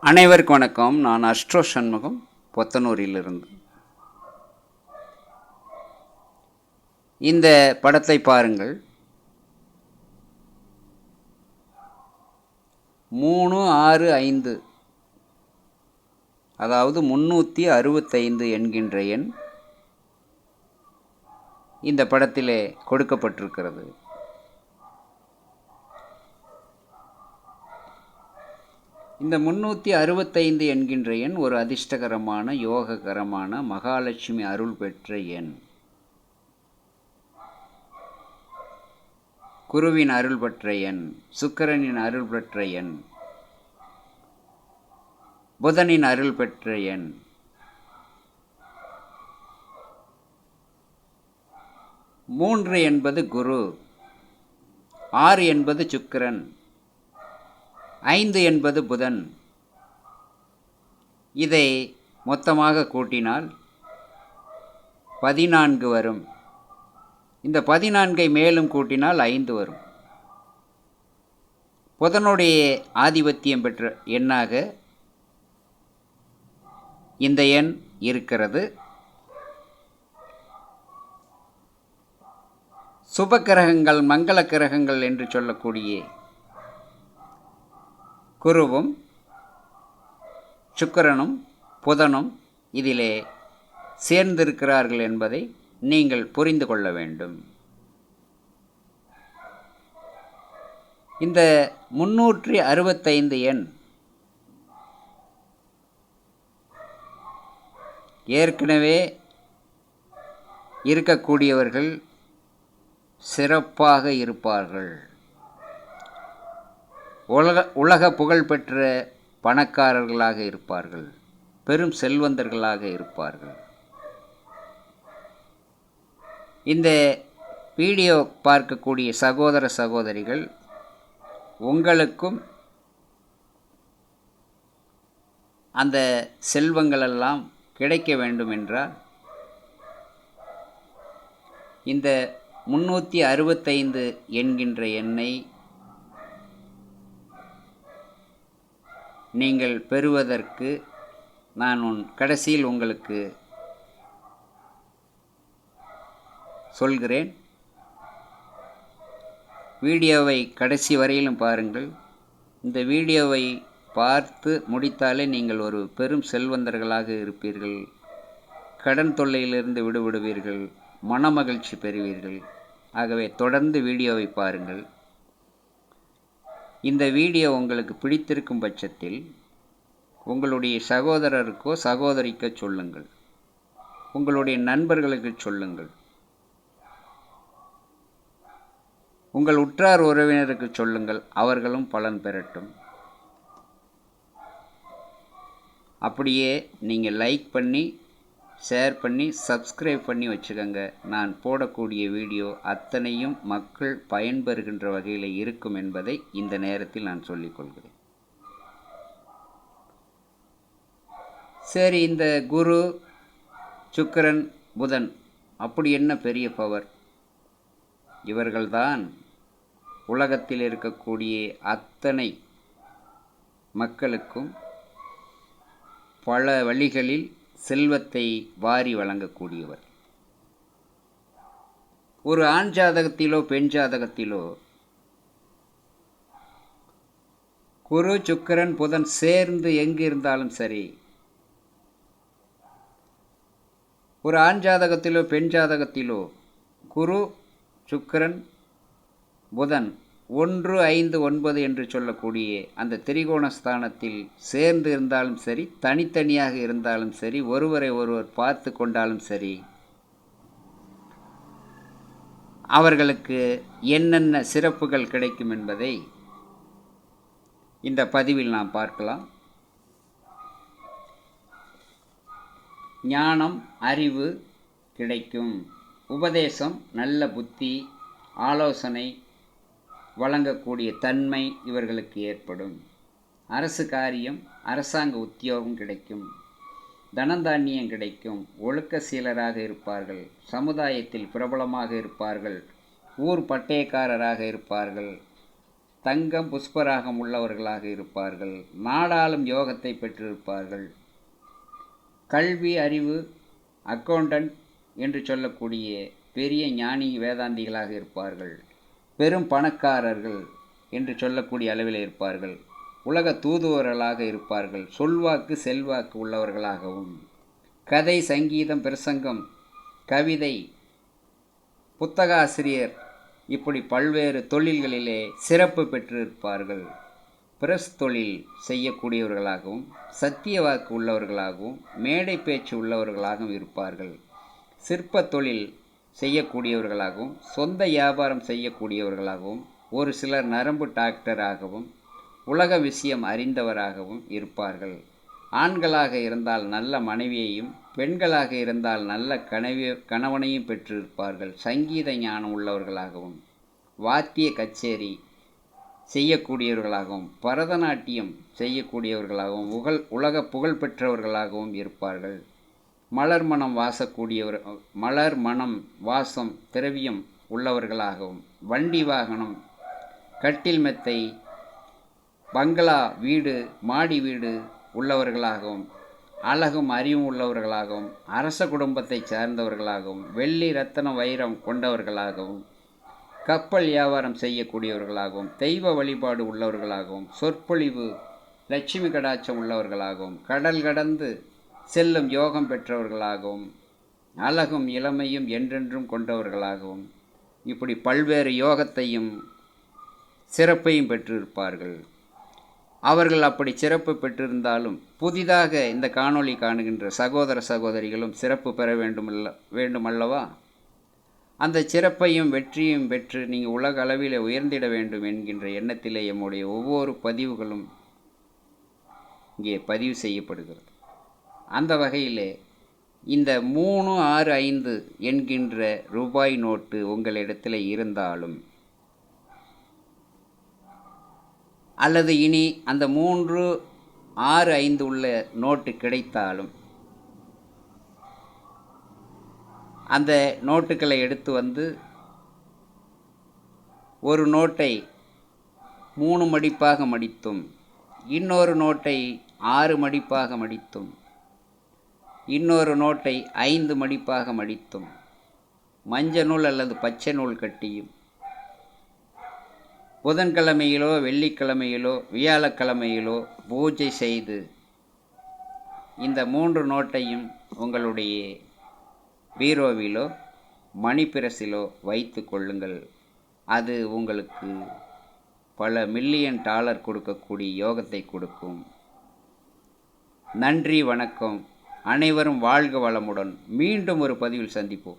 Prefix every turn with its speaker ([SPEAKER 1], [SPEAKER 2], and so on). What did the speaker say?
[SPEAKER 1] அனைவருக்கும் வணக்கம். நான் அஸ்ட்ரோ சண்முகம் பொத்தனூரிலிருந்து. இந்த படத்தை பாருங்கள். மூணு ஆறு ஐந்து. அதாவது முன்னூற்றி அறுபத்தைந்து என்கின்ற எண் இந்த படத்திலே கொடுக்கப்பட்டிருக்கிறது. இந்த முன்னூற்றி அறுபத்தைந்து என்கின்ற எண் ஒரு அதிர்ஷ்டகரமான யோககரமான மகாலட்சுமி அருள் பெற்ற எண். குருவின் அருள் பெற்ற எண் சுக்கிரனின் அருள் பெற்ற எண் புதனின் அருள் பெற்ற எண். மூன்று என்பது குரு ஆறு என்பது சுக்கிரன் ஐந்து என்பது புதன். இதை மொத்தமாக கூட்டினால் பதினான்கு வரும். இந்த பதினான்கை மேலும் கூட்டினால் ஐந்து வரும். புதனுடைய ஆதிபத்தியம் பெற்ற எண்ணாக இந்த எண் இருக்கிறது. சுப கிரகங்கள் மங்கள கிரகங்கள் என்று சொல்லக்கூடிய குருவும் சுக்கரனும் புதனும் இதிலே சேர்ந்திருக்கிறார்கள் என்பதை நீங்கள் புரிந்து கொள்ள வேண்டும். இந்த முன்னூற்றி அறுபத்தைந்து எண் ஏற்கனவே இருக்கக்கூடியவர்கள் சிறப்பாக இருப்பார்கள். உலக உலக புகழ்பெற்ற பணக்காரர்களாக இருப்பார்கள். பெரும் செல்வந்தர்களாக இருப்பார்கள். இந்த வீடியோ பார்க்கக்கூடிய சகோதர சகோதரிகள் உங்களுக்கும் அந்த செல்வங்களெல்லாம் கிடைக்க வேண்டும் என்றால் இந்த முன்னூற்றி அறுபத்தைந்து என்கின்ற எண்ணை நீங்கள் பெறுவதற்கு நான் உன் கடைசியில் உங்களுக்கு சொல்கிறேன். வீடியோவை கடைசி வரையிலும் பாருங்கள். இந்த வீடியோவை பார்த்து முடித்தாலே நீங்கள் ஒரு பெரும் செல்வந்தர்களாக இருப்பீர்கள். கடன் தொல்லையிலிருந்து விடுபடுவீர்கள். மனமகிழ்ச்சி பெறுவீர்கள். ஆகவே தொடர்ந்து வீடியோவை பாருங்கள். இந்த வீடியோ உங்களுக்கு பிடித்திருக்கும் பட்சத்தில் உங்களுடைய சகோதரருக்கோ சகோதரிக்கோ சொல்லுங்கள். உங்களுடைய நண்பர்களுக்கு சொல்லுங்கள். உங்கள் உற்றார் உறவினருக்கு சொல்லுங்கள். அவர்களும் பலன் பெறட்டும். அப்படியே நீங்கள் லைக் பண்ணி ஷேர் பண்ணி சப்ஸ்கிரைப் பண்ணி வச்சுக்கோங்க. நான் போடக்கூடிய வீடியோ அத்தனையும் மக்கள் பயன்பெறுகின்ற வகையில் இருக்கும் என்பதை இந்த நேரத்தில் நான் சொல்லிக்கொள்கிறேன் சரி இந்த குரு சுக்கரன் புதன் அப்படி என்ன பெரிய பவர் இவர்கள்தான் உலகத்தில் இருக்கக்கூடிய அத்தனை மக்களுக்கும் பல வழிகளில் செல்வத்தை வாரி வழங்கக்கூடியவர். ஒரு ஆண் ஜாதகத்திலோ பெண் ஜாதகத்திலோ குரு சுக்கிரன் புதன் சேர்ந்து எங்கு இருந்தாலும் சரி ஒரு ஆண் ஜாதகத்திலோ பெண் ஜாதகத்திலோ குரு சுக்கிரன் புதன் ஒன்று ஐந்து ஒன்பது என்று சொல்லக்கூடிய அந்த திரிகோண ஸ்தானத்தில் சேர்ந்து இருந்தாலும் சரி தனித்தனியாக இருந்தாலும் சரி ஒருவரை ஒருவர் பார்த்து கொண்டாலும் சரி அவர்களுக்கு என்னென்ன சிறப்புகள் கிடைக்கும் என்பதை இந்த பதிவில் நாம் பார்க்கலாம். ஞானம் அறிவு கிடைக்கும். உபதேசம் நல்ல புத்தி ஆலோசனை வழங்கக்கூடிய தன்மை இவர்களுக்கு ஏற்படும். அரசு காரியம் அரசாங்க உத்தியோகம் கிடைக்கும். தனதானியம் கிடைக்கும். ஒழுக்க சீலராக இருப்பார்கள். சமுதாயத்தில் பிரபலமாக இருப்பார்கள். ஊர் பட்டயக்காரராக இருப்பார்கள். தங்கம் புஷ்பராகம் உள்ளவர்களாக இருப்பார்கள். நாடாளும் யோகத்தை பெற்றிருப்பார்கள். கல்வி அறிவு அக்கௌண்டன்ட் என்று சொல்லக்கூடிய பெரிய ஞானி வேதாந்திகளாக இருப்பார்கள். பெரும் பணக்காரர்கள் என்று சொல்லக்கூடிய அளவில் இருப்பார்கள். உலக தூதுவர்களாக இருப்பார்கள். சொல்வாக்கு செல்வாக்கு உள்ளவர்களாகவும். கதை சங்கீதம் பிரசங்கம் கவிதை புத்தகாசிரியர் இப்படி பல்வேறு தொழில்களிலே சிறப்பு பெற்றிருப்பார்கள். பிரஸ் தொழில் செய்யக்கூடியவர்களாகவும் சத்திய வாக்கு உள்ளவர்களாகவும் மேடை பேச்சு உள்ளவர்களாகவும் இருப்பார்கள். சிற்ப தொழில் செய்யக்கூடியவர்களாகவும் சொந்த வியாபாரம் செய்யக்கூடியவர்களாகவும் ஒரு சிலர் நரம்பு டாக்டராகவும் உலக விஷயம் அறிந்தவராகவும் இருப்பார்கள். ஆண்களாக இருந்தால் நல்ல மனைவியையும் பெண்களாக இருந்தால் நல்ல கனவி கணவனையும் பெற்றிருப்பார்கள். சங்கீத ஞானம் உள்ளவர்களாகவும் வாத்திய கச்சேரி செய்யக்கூடியவர்களாகவும் பரதநாட்டியம் செய்யக்கூடியவர்களாகவும் உகழ் உலக புகழ் பெற்றவர்களாகவும் இருப்பார்கள். மலர் மனம் வாசக்கூடியவர் மலர் மனம் வாசம் திரவியம் உள்ளவர்களாகவும் வண்டி வாகனம் கட்டில் மெத்தை பங்களா வீடு மாடி வீடு உள்ளவர்களாகவும் அழகும் அறிவும் உள்ளவர்களாகவும் அரச குடும்பத்தை சார்ந்தவர்களாகவும் வெள்ளி ரத்தன வைரம் கொண்டவர்களாகவும் கப்பல் வியாபாரம் செய்யக்கூடியவர்களாகவும் தெய்வ வழிபாடு உள்ளவர்களாகவும் சொற்பொழிவு லட்சுமி கடாட்சம் உள்ளவர்களாகவும் கடல் கடந்து செல்லும் யோகம் பெற்றவர்களாகவும் அழகும் இளமையும் என்றென்றும் கொண்டவர்களாகவும் இப்படி பல்வேறு யோகத்தையும் சிறப்பையும் பெற்றிருப்பார்கள். அவர்கள் அப்படி சிறப்பு பெற்றிருந்தாலும் புதிதாக இந்த காணொளி காணுகின்ற சகோதர சகோதரிகளும் சிறப்பு பெற வேண்டுமல்ல வேண்டுமல்லவா அந்த சிறப்பையும் வெற்றியும் பெற்று நீங்கள் உலக அளவில் உயர்ந்திட வேண்டும் என்கின்ற எண்ணத்திலே எம்முடைய ஒவ்வொரு பதிவுகளும் இங்கே பதிவு செய்யப்படுகிறது. அந்த வகையிலே இந்த மூணு ஆறு ஐந்து என்கின்ற ரூபாய் நோட்டு உங்களிடத்தில் இருந்தாலும் அல்லது இனி அந்த மூன்று ஆறு ஐந்து உள்ள நோட்டு கிடைத்தாலும் அந்த நோட்டுகளை எடுத்து வந்து ஒரு நோட்டை மூணு மடிப்பாக மடித்தும் இன்னொரு நோட்டை ஆறு மடிப்பாக மடித்தும் இன்னொரு நோட்டை ஐந்து மடிப்பாக மடித்தும் மஞ்ச நூல் அல்லது பச்சை நூல் கட்டியும். புதன்கிழமையிலோ வெள்ளிக்கிழமையிலோ வியாழக்கிழமையிலோ பூஜை செய்து இந்த மூன்று நோட்டையும் உங்களுடைய பீரோவிலோ மணிப்பிரசிலோ வைத்து கொள்ளுங்கள். அது உங்களுக்கு பல மில்லியன் டாலர் கொடுக்கக்கூடிய யோகத்தை கொடுக்கும். நன்றி வணக்கம். அனைவரும் வாழ்க வளமுடன். மீண்டும் ஒரு பதிவில் சந்திப்போம்.